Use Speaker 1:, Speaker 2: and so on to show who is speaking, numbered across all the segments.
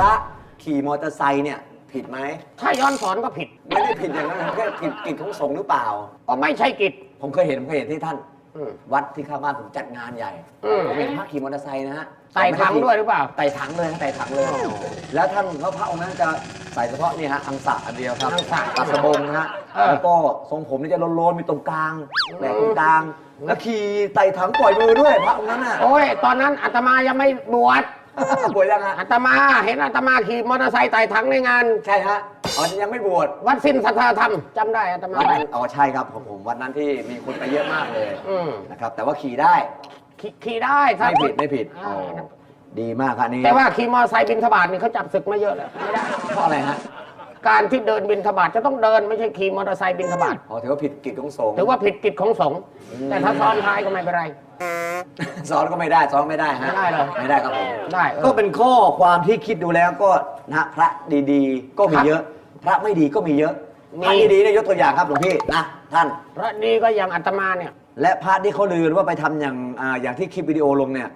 Speaker 1: พระขี่มอเตอร์ไซค์เนี่ยผิดไหม
Speaker 2: ถ้าย้อนสอนก็ผิด
Speaker 1: ไม่ได้ผิดอย่างนั้นนะแค่ผิดกิจของสงฆ์หรือเปล่า
Speaker 2: อ๋อไม่ใช่กิจ
Speaker 1: ผมเคยเห็นผมเคยเห็นที่ท่าน
Speaker 2: อืม
Speaker 1: วัดที่ข้างบ้านผมจัดงานใหญ่
Speaker 2: อืม
Speaker 1: ผมเป็นพระขี่มอเตอร์ไซค์นะฮะ
Speaker 2: ใส่ถังด้วยหรือเปล่า
Speaker 1: ไต่ถังเลยฮะไต่ถังเลย
Speaker 2: อ๋อ
Speaker 1: แล้วท่านเขาพระองค์นั้นจะใส่เฉพาะนี่ฮะอังสะอันเดียวครับ
Speaker 2: อังสะ
Speaker 1: ตัดสบงนะฮะ
Speaker 2: เออ
Speaker 1: แล้วก็ทรงผมนี่จะโลนๆมีตรงกลางแหลกตรงกลาง แล้วขี่ไต่ถังปล่อยมือด้วยพระองค์นั้นน่ะ
Speaker 2: โอ้ย ตอนนั้นอาตมายังไม่บวช
Speaker 1: บวชยังฮะ
Speaker 2: อาตมาเห็นอาตมาขี่มอเตอร์ไซค์ไต่ถังในงาน
Speaker 1: ใช่ฮะอ๋อยังไม่บวช
Speaker 2: วัดสิ้นสัทธาธรรมจำได้อาตมา
Speaker 1: วัน
Speaker 2: ไป
Speaker 1: นั้นอ๋อใช่ครับผมผมวันนั้นที่มีคนไปเยอะมากเลย
Speaker 2: อืม
Speaker 1: นะครับ แต่ว่าขี่ได้
Speaker 2: ขี่ขี่ได้ถ้า
Speaker 1: ไม่ผิดไม่ผิด
Speaker 2: อ่า
Speaker 1: อ๋อดีมากครับนี่
Speaker 2: แต่ว่าขี่มอเตอร์ไซค์บินทบาทนี่เขาจับศึกมาเยอะแล้วไม่ได้
Speaker 1: เพราะอะไรฮะ
Speaker 2: การที่เดินบินทบาทจะต้องเดินไม่ใช่ขี่มอเตอร์ไซค์บินทบาท
Speaker 1: อ๋อถือว่าผิดกิจของสงฆ์
Speaker 2: ถือว่าผิดกิจของสงฆ์
Speaker 1: อืม
Speaker 2: แต่ถ้าซ้อนท้ายก็ไม่เป็นไร
Speaker 1: สอนก็ไม่ได้สอนไม่ได้ฮะ
Speaker 2: ไม่ได้เหรอ
Speaker 1: ไม่ได้ครับผม
Speaker 2: ได้เออ
Speaker 1: ก็เป็นข้อความที่คิดดูแล้วก็นะพระดีๆ ก็มี
Speaker 2: ครับ
Speaker 1: เยอะ พระไม่ดีก็มีเยอะ
Speaker 2: มี
Speaker 1: พระดีๆเนี่ยยกตัวอย่างครับหลวงพี่นะท่าน
Speaker 2: พระดีก็อย่างอาตมาเนี่ย
Speaker 1: และพระที่เขาลือว่าไปทำอย่างอ่าอย่างที่คลิปวิดีโอลงเนี่ย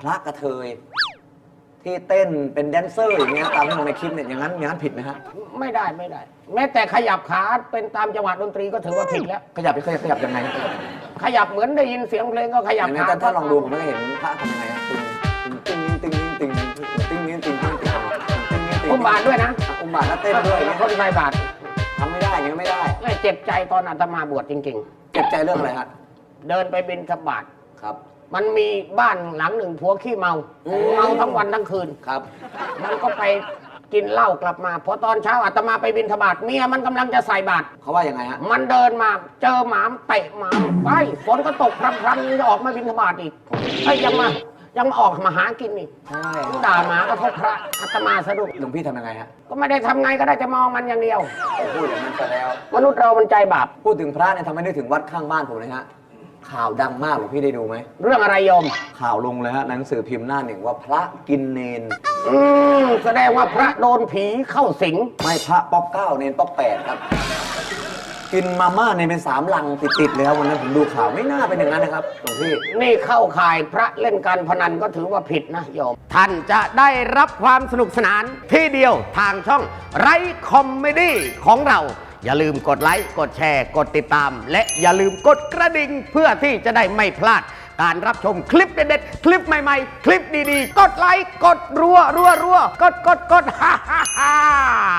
Speaker 1: พระกระเทย ที่เต้นเป็นแดนเซอร์อย่างเงี้ยตามที่ลงในคลิปเนี่ยอย่างนั้นอย่างนั้นผิดไหมฮะ
Speaker 2: ไม่ได้ไม่ได้ แม้แต่ขยับขาเป็นตามจังหวะดนตรีก็ถือว่าผิดแล้ว
Speaker 1: ขยับไปขยับขยับยังไงครับ
Speaker 2: ขยับเหมือนได้ยินเสียงเพลงก็ขยับ
Speaker 1: อย่าง
Speaker 2: ขา
Speaker 1: นี้แต่ถ้าลองดูผมก็เห็นพระทำยังไงครับตึงตึงตึงตึงตึงตึงตึงตึงตึงตึงตึงตึง
Speaker 2: อุ้มบาทด้วยนะ
Speaker 1: อุมบาทแล้วเต้นด้วยอย่างเงี้ย
Speaker 2: คนใส่บาท
Speaker 1: ทำไม่ได้อย่างเงี้ยไม่ได้
Speaker 2: ไม่เจ็บใจตอนอาตมาบวชจริง
Speaker 1: เจ็บใจเรื่องอะไรฮะ
Speaker 2: ๆเดินไปบินทบาท
Speaker 1: ครับ
Speaker 2: มันมีบ้านหลังหนึ่งผัวขี้เมา
Speaker 1: อืม
Speaker 2: เมาทั้งวันทั้งคืน
Speaker 1: ครับ
Speaker 2: มันก็ไปกินเหล้ากลับมาพอตอนเช้าอาตมาไปบินทบาทเมียมันกำลังจะใส่บาตร
Speaker 1: เขาว่ายังไงฮะ
Speaker 2: มันเดินมาเจอหมามเตะหมามไปฝนก็ตกพรำพรำยังจะออกมาบินทบาทอีกไอ้ยยังมายังมาออกมาหากินอีก
Speaker 1: ใช่
Speaker 2: ด่าหมาก็โทษพระอาตมาสะดุ้ง
Speaker 1: หลวงพี่ทำยังไงฮะ
Speaker 2: ก็ไม่ได้ทำไงก็ได้จะมองมันอย่างเดียว
Speaker 1: พูดอย่างนั้นไปแล้ว
Speaker 2: มนุษย์เรามันใจบาป
Speaker 1: พูดถึงพระเนี่ยทำให้นึกถึงวัดข้างบ้านผมเลยฮะ ข่าวดังมากหลวงพี่ได้ดูไหม
Speaker 2: เรื่องอะไรโยม
Speaker 1: ข่าวลงเลยฮะหนังสือพิมพ์หน้าหนึ่งว่าพระกินเนน
Speaker 2: อืมแสดงว่าพระโดนผีเข้าสิง
Speaker 1: ไม่พระป๊อกเก้าเนนป๊อกแปดครับ กินมาม่าเนนเป็นสามลังติดๆเลยครับวันนั้นผมดูข่าวไม่น่าเป็นอย่างนั้นนะครับหลวงพี่
Speaker 2: นี่เข้าข่ายพระเล่นการพนันก็ถือว่าผิดนะโยม ท่านจะได้รับความสนุกสนานที่เดียวทางช่องไรคอมเมดี้ของเรา อย่าลืมกดไลค์ กดแชร์ กดติดตาม และอย่าลืมกดกระดิ่งเพื่อที่จะได้ไม่พลาด การรับชมคลิปเด็ดๆ คลิปใหม่ๆ คลิปดีๆ กดไลค์ กดรัวรัวรัวกดกดกดฮ่าฮ่าฮ่า